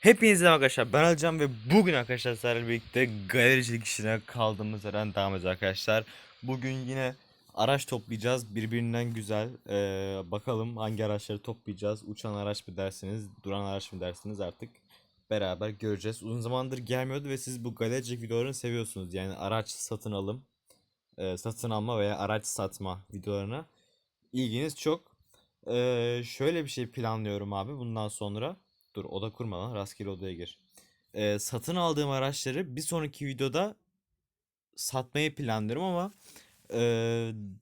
Hepinize arkadaşlar ben Alcan ve bugün arkadaşlar sizlerle birlikte galericilik işine kaldığımız yerden devam edeceğiz arkadaşlar. Bugün yine araç toplayacağız birbirinden güzel Ee, bakalım hangi araçları toplayacağız uçan araç mı dersiniz duran araç mı dersiniz artık beraber göreceğiz. Uzun zamandır gelmiyordu ve siz bu galericilik videolarını seviyorsunuz yani araç satın alım e, satın alma veya araç satma videolarına ilginiz çok. Ee, şöyle bir şey planlıyorum abi bundan sonra. Dur oda kurma lan rastgele odaya gir. Ee, satın aldığım araçları bir sonraki videoda satmayı planlıyorum ama e,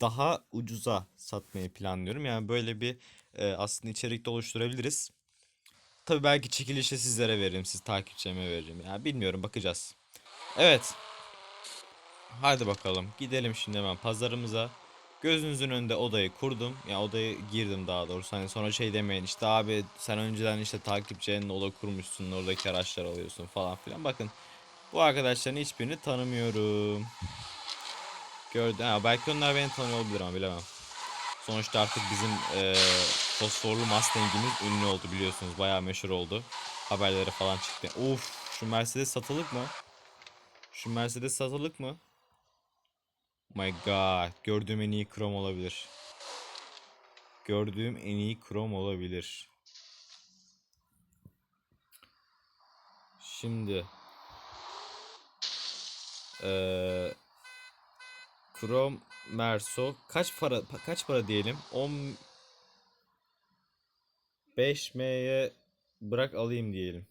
daha ucuza satmayı planlıyorum. Yani böyle bir e, aslında içerik de oluşturabiliriz. Tabii belki çekilişe sizlere veririm, siz takipçilerime veririm. Yani bilmiyorum bakacağız. Evet. Hadi bakalım. Gidelim şimdi hemen pazarımıza. Gözünüzün önünde odayı kurdum. Ya odaya girdim daha doğrusu. Hani sonra şey demeyin işte abi sen önceden işte takipçilerine oda kurmuşsun oradaki araçlar alıyorsun falan filan. Bakın bu arkadaşların hiçbirini tanımıyorum. Gördüm. Ha, belki onlar beni tanıyor olabilir ama bilemem. Sonuçta artık bizim eee fosforlu Mustang'imiz ünlü oldu biliyorsunuz. Bayağı meşhur oldu. Haberlere falan çıktı. Uf şu Mercedes satılık mı? Şu Mercedes satılık mı? My God. Gördüğüm en iyi krom olabilir. Gördüğüm en iyi krom olabilir. Şimdi. Eee Krom Merso kaç para pa- kaç para diyelim? 10 5M'ye bırak alayım diyelim.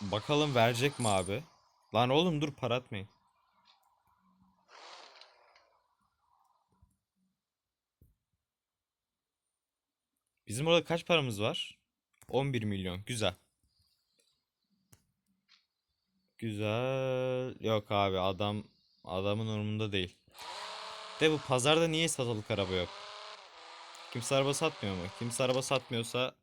Bakalım verecek mi abi? Lan oğlum dur para atmayın. Bizim orada kaç paramız var? 11 milyon. Güzel. Güzel. Yok abi adam adamın umurunda değil. De bu pazarda niye satılık araba yok? Kimse araba satmıyor mu? Kimse araba satmıyorsa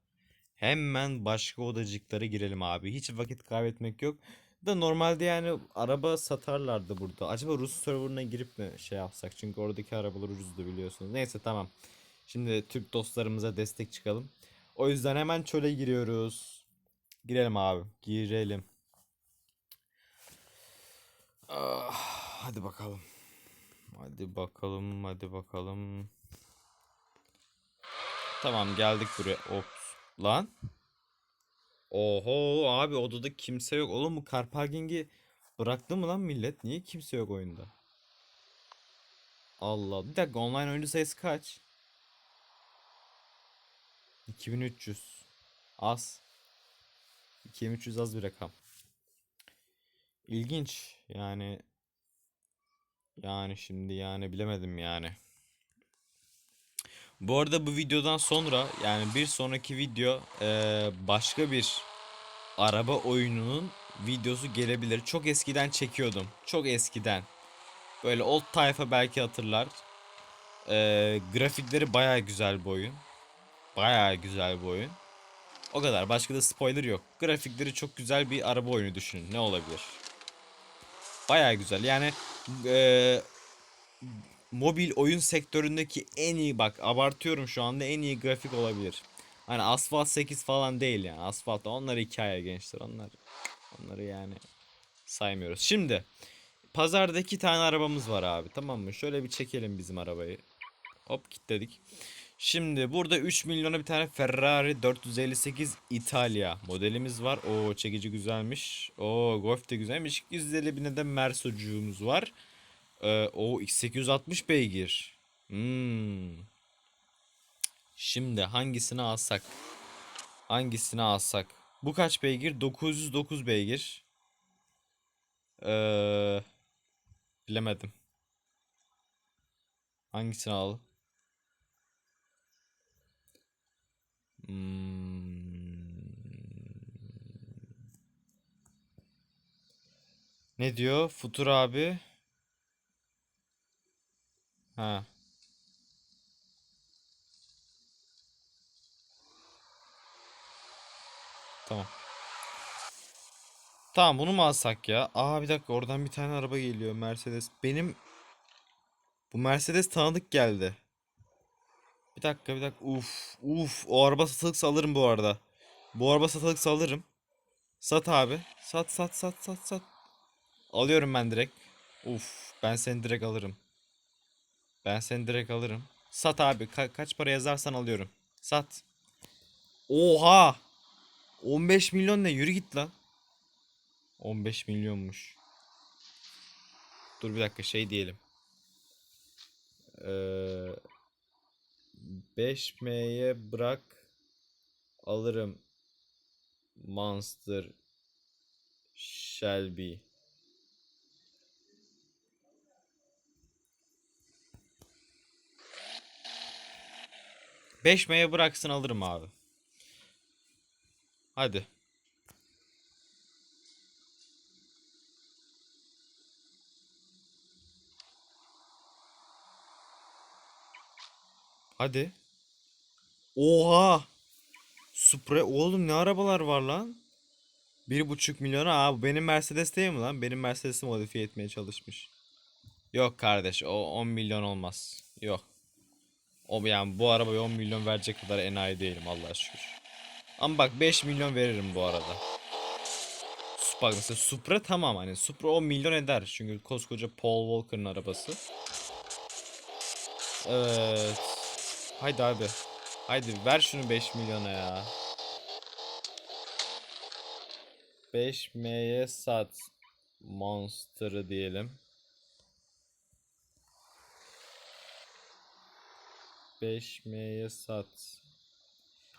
hemen başka odacıklara girelim abi. Hiç vakit kaybetmek yok. Da normalde yani araba satarlardı burada. Acaba Rus serverına girip mi şey yapsak? Çünkü oradaki arabalar ucuzdu biliyorsunuz. Neyse tamam. Şimdi Türk dostlarımıza destek çıkalım. O yüzden hemen çöle giriyoruz. Girelim abi. Girelim. Ah, hadi bakalım. Hadi bakalım, hadi bakalım. Tamam geldik buraya. Ops. Lan. Oho abi odada kimse yok. Oğlum bu car parking'i bıraktı mı lan millet? Niye kimse yok oyunda? Allah. Bir dakika online oyuncu sayısı kaç? 2300. Az. 2300 az bir rakam. İlginç. Yani yani şimdi yani bilemedim yani. Bu arada bu videodan sonra yani bir sonraki video eee, başka bir araba oyununun videosu gelebilir. Çok eskiden çekiyordum. Çok eskiden. Böyle old tayfa belki hatırlar. Eee, grafikleri baya güzel bu oyun. Baya güzel bu oyun. O kadar. Başka da spoiler yok. Grafikleri çok güzel bir araba oyunu düşünün. Ne olabilir? Baya güzel. Yani eee, mobil oyun sektöründeki en iyi bak abartıyorum şu anda en iyi grafik olabilir. Hani Asphalt 8 falan değil yani. Asphalt onlar hikaye gençler. Onlar onları yani saymıyoruz. Şimdi pazarda iki tane arabamız var abi. Tamam mı? Şöyle bir çekelim bizim arabayı. Hop kilitledik. Şimdi burada 3 milyona bir tane Ferrari 458 İtalya modelimiz var. O çekici güzelmiş. O Golf de güzelmiş. 250 bine de Mersocuğumuz var. Ee, o 860 beygir. Hmm. Şimdi hangisini alsak? Hangisini alsak? Bu kaç beygir? 909 beygir. Ee, bilemedim. Hangisini al? Hmm. Ne diyor? Futur abi. Ha. Tamam. Tamam bunu mu alsak ya? Aa bir dakika oradan bir tane araba geliyor Mercedes. Benim bu Mercedes tanıdık geldi. Bir dakika bir dakika. Uf uf o araba satılıksa alırım bu arada. Bu araba satılıksa alırım. Sat abi. Sat sat sat sat sat. Alıyorum ben direkt. Uf ben seni direkt alırım. Ben seni direkt alırım. Sat abi. Ka- kaç para yazarsan alıyorum. Sat. Oha! 15 milyon ne? Yürü git lan. 15 milyonmuş. Dur bir dakika şey diyelim. Ee, 5M'ye bırak alırım Monster Shelby. Beş M'ye bıraksın alırım abi. Hadi. Hadi. Oha. Supra oğlum ne arabalar var lan? Bir buçuk milyona aa bu benim Mercedes değil mi lan? Benim Mercedes'i modifiye etmeye çalışmış. Yok kardeş o 10 milyon olmaz. Yok. O yani bu arabaya 10 milyon verecek kadar enayi değilim Allah'a şükür. Ama bak 5 milyon veririm bu arada. Bak mesela Supra tamam hani Supra 10 milyon eder. Çünkü koskoca Paul Walker'ın arabası. Evet. Haydi abi. Haydi ver şunu 5 milyona ya. 5M'ye sat. Monster'ı diyelim. 5M'ye sat.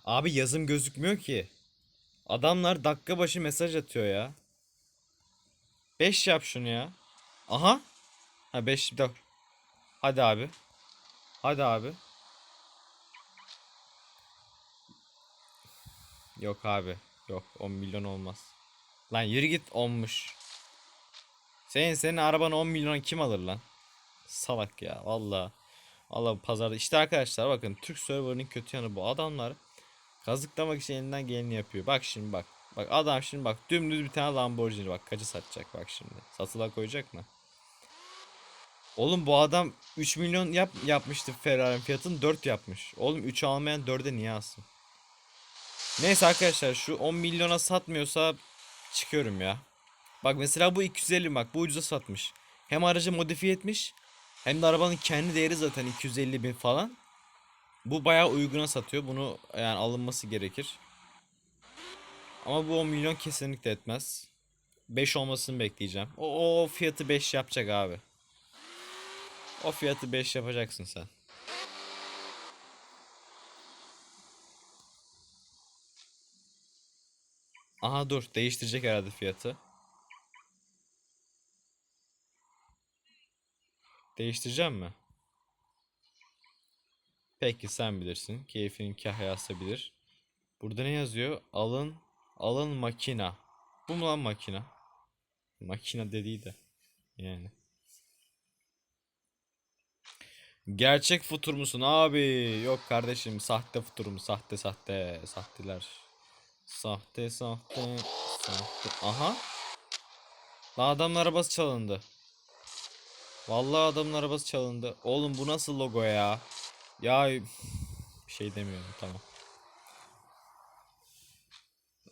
Abi yazım gözükmüyor ki. Adamlar dakika başı mesaj atıyor ya. 5 yap şunu ya. Aha. Ha 5 bir dakika. Hadi abi. Hadi abi. Yok abi. Yok 10 milyon olmaz. Lan yürü git 10'muş. Senin senin arabanı 10 milyon kim alır lan? Salak ya valla. Valla bu pazarda işte arkadaşlar bakın Türk serverının kötü yanı bu adamlar kazıklamak için elinden geleni yapıyor. Bak şimdi bak. Bak adam şimdi bak dümdüz bir tane Lamborghini bak kaçı satacak bak şimdi. Satıla koyacak mı? Oğlum bu adam 3 milyon yap yapmıştı Ferrari'nin fiyatını 4 yapmış. Oğlum 3 almayan 4'e niye alsın? Neyse arkadaşlar şu 10 milyona satmıyorsa çıkıyorum ya. Bak mesela bu 250 bak bu ucuza satmış. Hem aracı modifiye etmiş hem de arabanın kendi değeri zaten 250 bin falan. Bu bayağı uyguna satıyor. Bunu yani alınması gerekir. Ama bu 10 milyon kesinlikle etmez. 5 olmasını bekleyeceğim. O, o fiyatı 5 yapacak abi. O fiyatı 5 yapacaksın sen. Aha dur değiştirecek herhalde fiyatı. Değiştireceğim mi? Peki sen bilirsin. Keyfinin kahyası bilir. Burada ne yazıyor? Alın alın makina. Bu mu lan makina? Makina dediği de yani. Gerçek futur musun abi? Yok kardeşim sahte futurum sahte sahte sahteler. Sahte sahte sahte. Aha. Lan adamın arabası çalındı. Vallahi adamın arabası çalındı. Oğlum bu nasıl logo ya? Ya bir şey demiyorum tamam.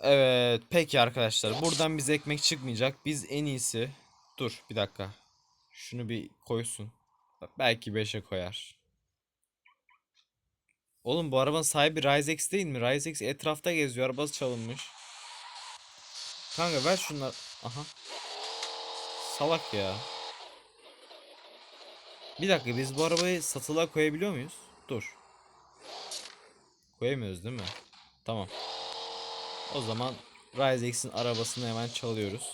Evet peki arkadaşlar buradan bize ekmek çıkmayacak. Biz en iyisi dur bir dakika. Şunu bir koysun. Belki 5'e koyar. Oğlum bu arabanın sahibi Ryzex değil mi? Ryzex etrafta geziyor. Arabası çalınmış. Kanka ver şunlar. Aha. Salak ya. Bir dakika biz bu arabayı satılığa koyabiliyor muyuz? Dur. Koyamıyoruz değil mi? Tamam. O zaman Ryzex'in arabasını hemen çalıyoruz.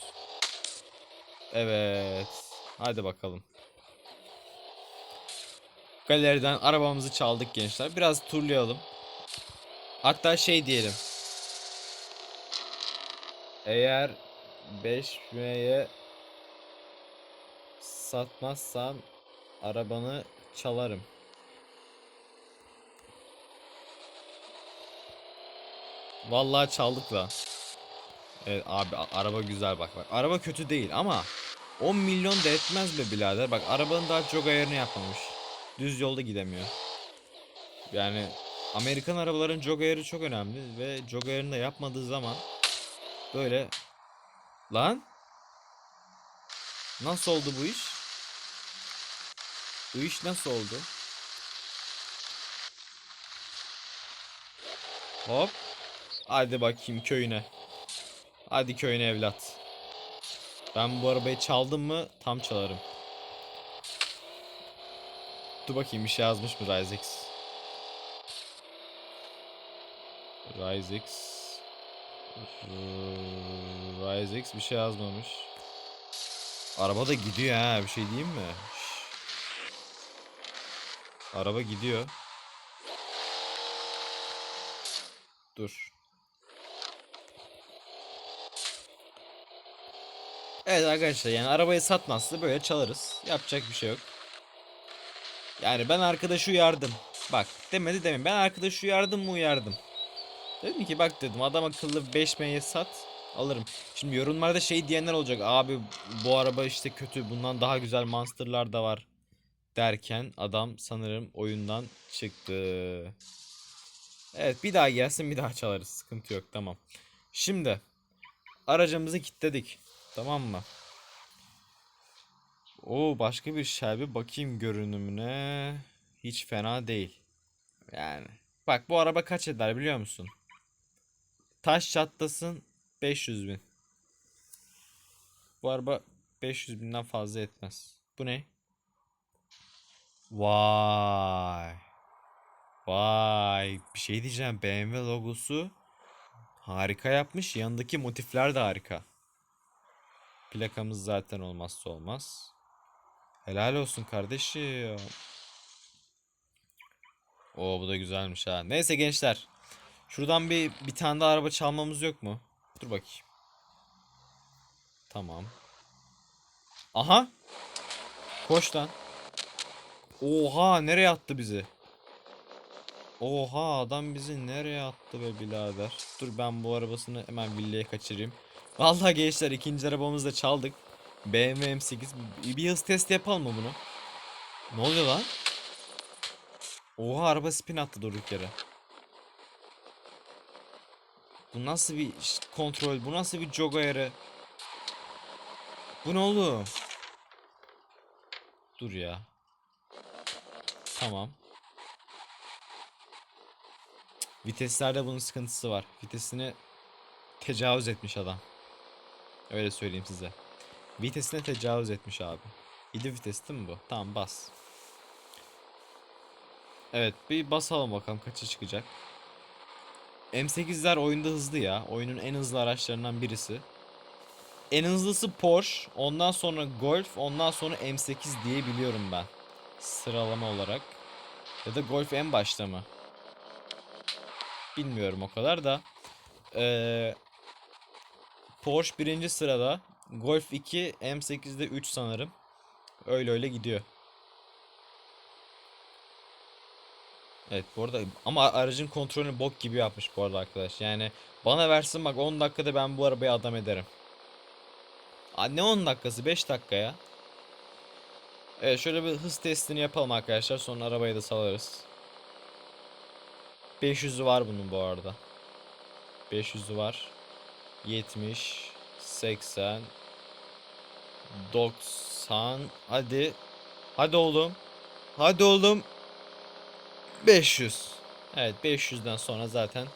Evet. Hadi bakalım. Galeriden arabamızı çaldık gençler. Biraz turlayalım. Hatta şey diyelim. Eğer 5M'ye satmazsan arabanı çalarım. Vallahi çaldık lan. Evet abi araba güzel bak bak. Araba kötü değil ama 10 milyon da etmez be birader. Bak arabanın daha çok ayarını yapmamış. Düz yolda gidemiyor. Yani Amerikan arabaların jog ayarı çok önemli ve jog ayarını da yapmadığı zaman böyle lan nasıl oldu bu iş? Bu iş nasıl oldu? Hop. Hadi bakayım köyüne. Hadi köyüne evlat. Ben bu arabayı çaldım mı tam çalarım. Dur bakayım bir şey yazmış mı Ryzex? Ryzex Ryzex bir şey yazmamış. Araba da gidiyor ha bir şey diyeyim mi? Araba gidiyor. Dur. Evet arkadaşlar yani arabayı satmazsa böyle çalarız. Yapacak bir şey yok. Yani ben arkadaşı uyardım. Bak demedi demeyin. Ben arkadaşı uyardım mı uyardım. Dedim ki bak dedim adam akıllı 5 meye sat alırım. Şimdi yorumlarda şey diyenler olacak. Abi bu araba işte kötü bundan daha güzel monsterlar da var. Derken adam sanırım oyundan çıktı. Evet bir daha gelsin bir daha çalarız. Sıkıntı yok tamam. Şimdi aracımızı kilitledik. Tamam mı? Oo başka bir Shelby bakayım görünümüne. Hiç fena değil. Yani. Bak bu araba kaç eder biliyor musun? Taş çatlasın 500 bin. Bu araba 500 binden fazla etmez. Bu ne? Vay. Vay. Bir şey diyeceğim. BMW logosu harika yapmış. Yanındaki motifler de harika. Plakamız zaten olmazsa olmaz. Helal olsun kardeşim. Oo bu da güzelmiş ha. Neyse gençler. Şuradan bir bir tane daha araba çalmamız yok mu? Dur bakayım. Tamam. Aha. Koş lan. Oha nereye attı bizi? Oha adam bizi nereye attı be birader. Dur ben bu arabasını hemen villaya kaçırayım. Vallahi gençler ikinci arabamızı da çaldık. BMW M8 bir, hız testi yapalım mı bunu? Ne oluyor lan? Oha araba spin attı durduk yere. Bu nasıl bir kontrol? Bu nasıl bir jog ayarı? Bu ne oğlum? Dur ya. Tamam. Viteslerde bunun sıkıntısı var. Vitesini tecavüz etmiş adam. Öyle söyleyeyim size. Vitesine tecavüz etmiş abi. 7 vites değil mi bu? Tamam bas. Evet bir basalım bakalım kaça çıkacak. M8'ler oyunda hızlı ya. Oyunun en hızlı araçlarından birisi. En hızlısı Porsche, ondan sonra Golf, ondan sonra M8 diye biliyorum ben. Sıralama olarak. Ya da Golf en başta mı? Bilmiyorum o kadar da. Ee, Porsche birinci sırada. Golf 2, M8'de 3 sanırım. Öyle öyle gidiyor. Evet bu arada ama aracın kontrolünü bok gibi yapmış bu arada arkadaş. Yani bana versin bak 10 dakikada ben bu arabayı adam ederim. Aa, ne 10 dakikası 5 dakika ya. Evet şöyle bir hız testini yapalım arkadaşlar sonra arabayı da salarız. 500'ü var bunun bu arada. 500'ü var. 70 80 90 hadi. Hadi oğlum. Hadi oğlum. 500 evet 500'den sonra zaten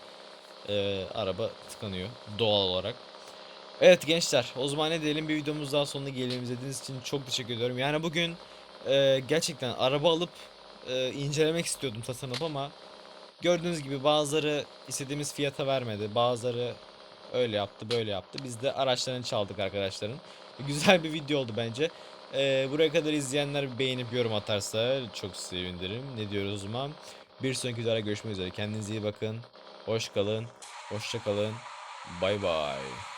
e, araba tıkanıyor doğal olarak. Evet gençler o zaman ne diyelim? Bir videomuz daha sonuna gelelim. İzlediğiniz için çok teşekkür ediyorum. Yani bugün e, gerçekten araba alıp e, incelemek istiyordum tasarlanıp ama gördüğünüz gibi bazıları istediğimiz fiyata vermedi bazıları öyle yaptı böyle yaptı biz de araçlarını çaldık arkadaşların güzel bir video oldu bence ee, buraya kadar izleyenler beğenip yorum atarsa çok sevinirim. Ne diyoruz o zaman? Bir sonraki videoda görüşmek üzere. Kendinize iyi bakın. Hoş kalın. Hoşça kalın. Bay bay.